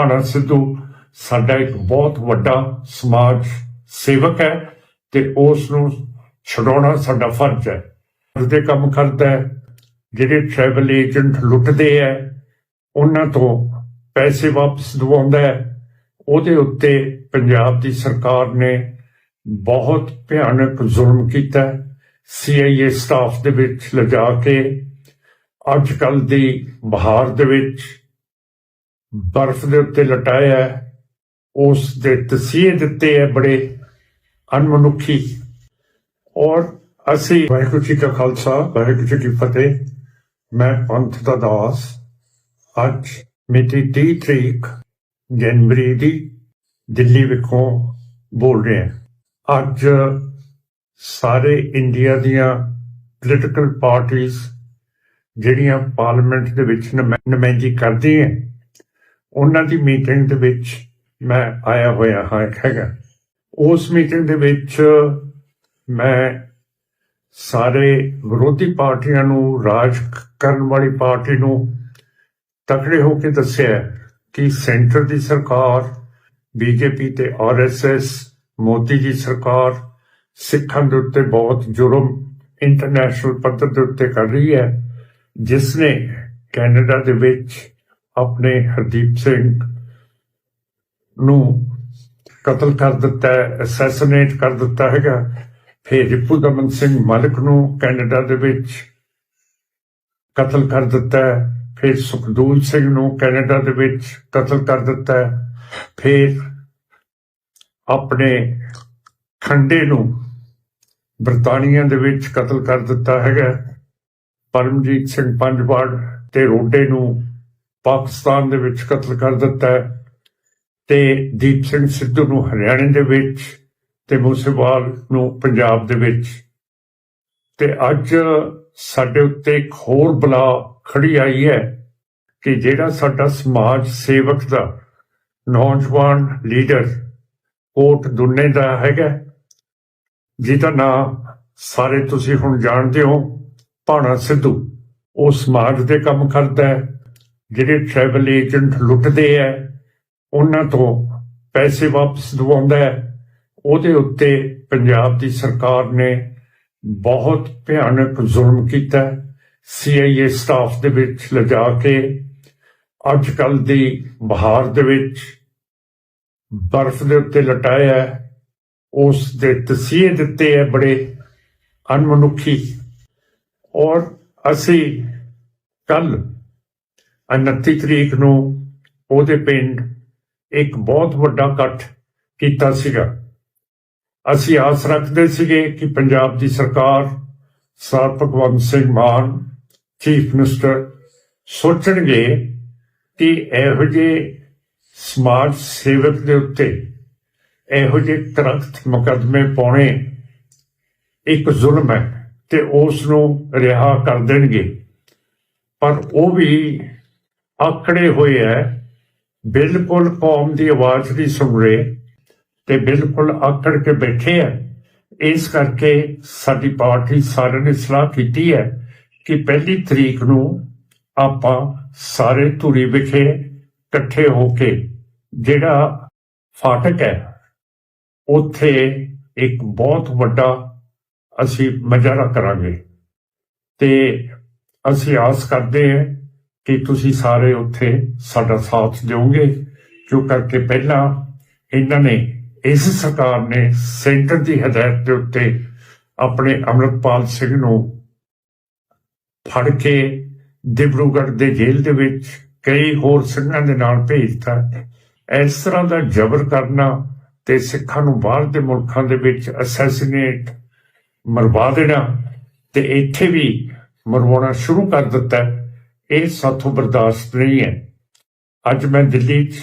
ਭਾਣਾ ਸਿੱਧੂ ਸਾਡਾ ਇੱਕ ਬਹੁਤ ਵੱਡਾ ਸਮਾਜ ਸੇਵਕ ਹੈ ਤੇ ਉਸ ਨੂੰ ਛਡਾਉਣਾ ਸਾਡਾ ਫਰਜ਼ ਹੈ। ਉਹਦੇ ਕੰਮ ਕਰਦਾ ਹੈ, ਜਿਹੜੇ ਟਰੈਵਲ ਏਜੰਟ ਲੁੱਟਦੇ ਹੈ, ਉਹਨਾਂ ਤੋਂ ਪੈਸੇ ਵਾਪਸ ਦਿਵਾਉਂਦਾ ਹੈ। ਉਹਦੇ ਉੱਤੇ ਪੰਜਾਬ ਦੀ ਸਰਕਾਰ ਨੇ ਬਹੁਤ ਭਿਆਨਕ ਜ਼ੁਲਮ ਕੀਤਾ ਸੀਆਈਏ ਸਟਾਫ ਦੇ ਵਿੱਚ ਲਿਜਾ ਕੇ ਅੱਜ ਕੱਲ ਦੀ ਬਹਾਰ ਦੇ ਵਿੱਚ ਬਰਫ਼ ਦੇ ਉੱਤੇ ਲਟਾਇਆ ਹੈ। ਉਸ ਦੇ ਤਸੀਹੇ ਦਿੱਤੇ ਹੈ ਬੜੇ ਅਨਮਨੁੱਖੀ ਔਰ ਅਸੀਂ ਵਾਹਿਗੁਰੂ ਜੀ ਕਾ ਖਾਲਸਾ, ਵਾਹਿਗੁਰੂ ਜੀ ਕੀ ਫਤਿਹ। ਮੈਂ ਪੰਥ ਦਾ ਦਾਸ। ਅੱਜ ਮਿਤੀ 30 ਤਰੀਕ ਜਨਵਰੀ ਦੀ ਦਿੱਲੀ ਵਿਖੋਂ ਬੋਲ ਰਿਹਾ ਹਾਂ। ਅੱਜ ਸਾਰੇ ਇੰਡੀਆ ਦੀਆਂ ਪੋਲੀਟੀਕਲ ਪਾਰਟੀਆਂ ਜਿਹੜੀਆਂ ਪਾਰਲੀਮੈਂਟ ਦੇ ਵਿੱਚ ਨੁਮਾ- ਨੁਮਾਇੰਦਗੀ ਕਰਦੀਆਂ ਉਹਨਾਂ ਦੀ ਮੀਟਿੰਗ ਦੇ ਵਿੱਚ ਮੈਂ ਆਇਆ ਹੋਇਆ ਹਾਂ ਹੈਗਾ। ਉਸ ਮੀਟਿੰਗ ਦੇ ਵਿੱਚ ਮੈਂ ਸਾਰੇ ਵਿਰੋਧੀ ਪਾਰਟੀਆਂ ਨੂੰ, ਰਾਜ ਕਰਨ ਵਾਲੀ ਪਾਰਟੀ ਨੂੰ ਤਕੜੇ ਹੋ ਕੇ ਦੱਸਿਆ ਕਿ ਸੈਂਟਰ ਦੀ ਸਰਕਾਰ, ਬੀਜੇਪੀ ਤੇ ਆਰਐਸਐਸ ਮੋਦੀ ਦੀ ਸਰਕਾਰ ਸਿੱਖਾਂ ਦੇ ਉੱਤੇ ਬਹੁਤ ਜ਼ੁਲਮ ਇੰਟਰਨੈਸ਼ਨਲ ਪੱਧਰ ਦੇ ਉੱਤੇ ਕਰ ਰਹੀ ਹੈ, ਜਿਸ ਨੇ ਕੈਨੇਡਾ ਦੇ ਵਿੱਚ ਆਪਣੇ ਹਰਦੀਪ ਸਿੰਘ ਨੂੰ ਕਤਲ ਕਰ ਦਿੱਤਾ ਹੈ ਅਸੈਸੀਨੇਟ ਕਰ ਦਿੱਤਾ ਹੈਗਾ। ਫਿਰ ਰਿਪੂ ਦਮਨ ਸਿੰਘ ਮਲਕ ਨੂੰ ਕੈਨੇਡਾ ਦੇ ਵਿੱਚ ਕਤਲ ਕਰ ਦਿੱਤਾ ਹੈ। ਫਿਰ ਸੁਖਦੂਲ ਸਿੰਘ ਨੂੰ ਕੈਨੇਡਾ ਦੇ ਵਿੱਚ ਕਤਲ ਕਰ ਦਿੱਤਾ ਹੈ। ਫਿਰ ਆਪਣੇ ਖੰਡੇ ਨੂੰ ਬਰਤਾਨੀਆ ਦੇ ਵਿੱਚ ਕਤਲ ਕਰ ਦਿੱਤਾ ਹੈਗਾ। ਪਰਮਜੀਤ ਸਿੰਘ ਪੰਜਵਾੜ ਤੇ ਰੋਡੇ ਨੂੰ ਪਾਕਿਸਤਾਨ ਦੇ ਵਿੱਚ ਕਤਲ ਕਰ ਦਿੱਤਾ ਤੇ ਦੀਪ ਸਿੰਘ ਸਿੱਧੂ ਨੂੰ ਹਰਿਆਣੇ ਦੇ ਵਿੱਚ ਤੇ ਮੂਸੇਵਾਲ ਨੂੰ ਪੰਜਾਬ ਦੇ ਵਿੱਚ। ਤੇ ਅੱਜ ਸਾਡੇ ਉੱਤੇ ਇੱਕ ਹੋਰ ਬਲਾ ਖੜੀ ਆਈ ਹੈ ਕਿ ਜਿਹੜਾ ਸਾਡਾ ਸਮਾਜ ਸੇਵਕ ਦਾ ਨੌਜਵਾਨ ਲੀਡਰ ਕੋਟ ਦੁੰਨੇ ਦਾ ਹੈਗਾ, ਜਿਹਦਾ ਨਾਮ ਸਾਰੇ ਤੁਸੀਂ ਹੁਣ ਜਾਣਦੇ ਹੋ, ਭਾਣਾ ਸਿੱਧੂ। ਉਹ ਸਮਾਜ ਦੇ ਕੰਮ ਕਰਦਾ ਹੈ। ਜਿਹੜੇ ਟਰੈਵਲ ਏਜੰਟ ਲੁੱਟਦੇ ਹੈ ਉਹਨਾਂ ਤੋਂ ਪੈਸੇ ਵਾਪਸ ਦਿਵਾਉਂਦਾ ਹੈ। ਉਹਦੇ ਉੱਤੇ ਪੰਜਾਬ ਦੀ ਸਰਕਾਰ ਨੇ ਬਹੁਤ ਭਿਆਨਕ ਜ਼ੁਲਮ ਕੀਤਾ। ਸੀਆਈਏ ਸਟਾਫ ਦੇ ਵਿੱਚ ਲਿਜਾ ਕੇ ਅੱਜ ਕੱਲ ਦੀ ਬਹਾਰ ਦੇ ਵਿੱਚ ਬਰਫ਼ ਦੇ ਉੱਤੇ ਲਟਾਇਆ ਹੈ। ਉਸ ਦੇ ਤਸੀਹੇ ਦਿੱਤੇ ਹੈ ਬੜੇ ਅਨਮਨੁੱਖੀ ਔਰ ਅਸੀਂ ਕੱਲ 29 ਤਰੀਕ ਨੂੰ ਉਹਦੇ ਪਿੰਡ ਇੱਕ ਬਹੁਤ ਵੱਡਾ ਇਕੱਠ ਕੀਤਾ ਸੀਗਾ। ਅਸੀਂ ਆਸ ਰੱਖਦੇ ਸੀਗੇ ਕਿ ਪੰਜਾਬ ਦੀ ਸਰਕਾਰ sir Bhagwant Singh Mann, chief minister ਸੋਚਣਗੇ ਕਿ ਇਹੋ ਜਿਹੇ ਸਮਾਜ ਸੇਵਕ ਦੇ ਉੱਤੇ ਇਹੋ ਜਿਹੇ ਤਰਖਤ ਮੁਕੱਦਮੇ ਪਾਉਣੇ ਇੱਕ ਜ਼ੁਲਮ ਹੈ ਤੇ ਉਸ ਨੂੰ ਰਿਹਾ ਕਰ ਦੇਣਗੇ। ਪਰ ਉਹ ਵੀ ਆਕੜੇ ਹੋਏ ਹੈ ਬਿਲਕੁਲ ਕੌਮ ਦੀ ਆਵਾਜ਼ ਨਹੀਂ ਸੁਣ ਰਹੇ ਤੇ ਬਿਲਕੁਲ ਆਕੜ ਕੇ ਬੈਠੇ ਹੈ ਇਸ ਕਰਕੇ ਸਾਡੀ ਪਾਰਟੀ ਸਾਰਿਆਂ ਨੇ ਸਲਾਹ ਕੀਤੀ ਹੈ ਕਿ ਪਹਿਲੀ ਤਰੀਕ ਨੂੰ ਆਪਾਂ ਸਾਰੇ ਧੂਰੀ ਵਿਖੇ ਇਕੱਠੇ ਹੋ ਕੇ ਜਿਹੜਾ ਫਾਟਕ ਹੈ ਉੱਥੇ ਇੱਕ ਬਹੁਤ ਵੱਡਾ ਅਸੀਂ ਮਜਾਰਾ ਕਰਾਂਗੇ। ਤੇ ਅਸੀਂ ਆਸ ਕਰਦੇ ਹਾਂ ਕਿ ਤੁਸੀਂ ਸਾਰੇ ਉੱਥੇ ਸਾਡਾ ਸਾਥ ਦਿਓਗੇ। ਕਿਉਂ ਕਰਕੇ ਪਹਿਲਾਂ ਇਹਨਾਂ ਨੇ ਇਸ ਸਰਕਾਰ ਨੇ ਸੈਂਟਰ ਦੀ ਹਦਾਇਤ ਦੇ ਉੱਤੇ ਆਪਣੇ ਅਮਰਤਪਾਲ ਸਿੰਘ ਨੂੰ ਫੜ ਕੇ ਦਿਬਰੂਗੜ੍ਹ ਦੇ ਜੇਲ੍ਹ ਦੇ ਵਿੱਚ ਕਈ ਹੋਰ ਸਿੰਘਾਂ ਦੇ ਨਾਲ ਭੇਜਤਾ। ਇਸ ਤਰ੍ਹਾਂ ਦਾ ਜ਼ਬਰ ਕਰਨਾ ਤੇ ਸਿੱਖਾਂ ਨੂੰ ਬਾਹਰ ਦੇ ਮੁਲਕਾਂ ਦੇ ਵਿੱਚ ਅਸੈਸੀਨੇਟ ਮਰਵਾ ਦੇਣਾ ਤੇ ਇੱਥੇ ਵੀ ਮਰਵਾਉਣਾ ਸ਼ੁਰੂ ਕਰ ਦਿੱਤਾ। ਇਹ ਸਾਥੋਂ ਬਰਦਾਸ਼ਤ ਨਹੀਂ ਹੈ। ਅੱਜ ਮੈਂ ਦਿੱਲੀ 'ਚ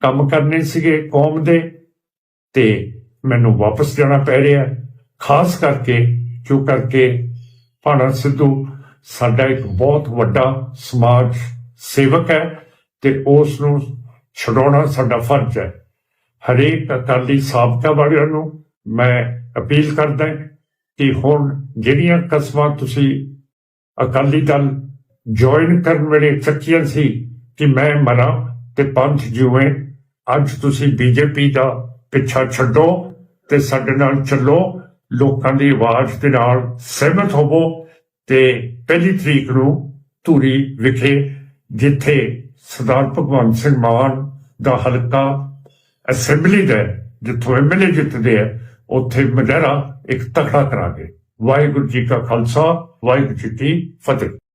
ਕੰਮ ਕਰਨੇ ਸੀਗੇ ਕੌਮ ਦੇ ਤੇ ਮੈਨੂੰ ਵਾਪਸ ਜਾਣਾ ਪੈ ਰਿਹਾ। ਖਾਸ ਕਰਕੇ ਕਿਉਂ ਕਰਕੇ ਭਾਣਾ ਸਿੱਧੂ ਸਾਡਾ ਇੱਕ ਬਹੁਤ ਵੱਡਾ ਸਮਾਜ ਸੇਵਕ ਹੈ ਤੇ ਉਸ ਨੂੰ ਛਡਾਉਣਾ ਸਾਡਾ ਫਰਜ਼ ਹੈ। ਹਰੇਕ ਅਕਾਲੀ ਸਾਬਕਾ ਵਾਲਿਆਂ ਨੂੰ ਮੈਂ ਅਪੀਲ ਕਰਦਾ ਕਿ ਹੁਣ ਜਿਹੜੀਆਂ ਕਸਮਾਂ ਤੁਸੀਂ ਅਕਾਲੀ ਦਲ ਜੁਆਇਨ ਕਰਨ ਵੇਲੇ ਚੱਕੀਆਂ ਸੀ ਕਿ ਮੈਂ ਮਰਾਂ ਤੇ ਪੰਥ ਜਿਵੇਂ ਅੱਜ ਤੁਸੀਂ ਬੀਜੇਪੀ ਦਾ ਪਿੱਛਾ ਛੱਡੋ ਤੇ ਸਾਡੇ ਨਾਲ ਚੱਲੋ। ਲੋਕਾਂ ਦੀ ਆਵਾਜ਼ ਦੇ ਨਾਲ ਸਹਿਮਤ ਹੋਵੋ ਤੇ ਪਹਿਲੀ ਤਰੀਕ ਨੂੰ ਧੂਰੀ ਵਿਖੇ ਜਿੱਥੇ ਸਰਦਾਰ ਭਗਵੰਤ ਸਿੰਘ ਮਾਨ ਦਾ ਹਲਕਾ ਅਸੈਂਬਲੀ ਦਾ ਹੈ, ਜਿੱਥੋਂ ਐਮਐਲਏ ਜਿੱਤਦੇ ਆ ਉੱਥੇ ਮਜਰਾ ਇੱਕ ਤਕੜਾ ਕਰਾਂਗੇ। ਵਾਹਿਗੁਰੂ ਜੀ ਕਾ ਖਾਲਸਾ ਵਾਹਿਗੁਰੂ ਜੀ ਕੀ ਫਤਿਹ।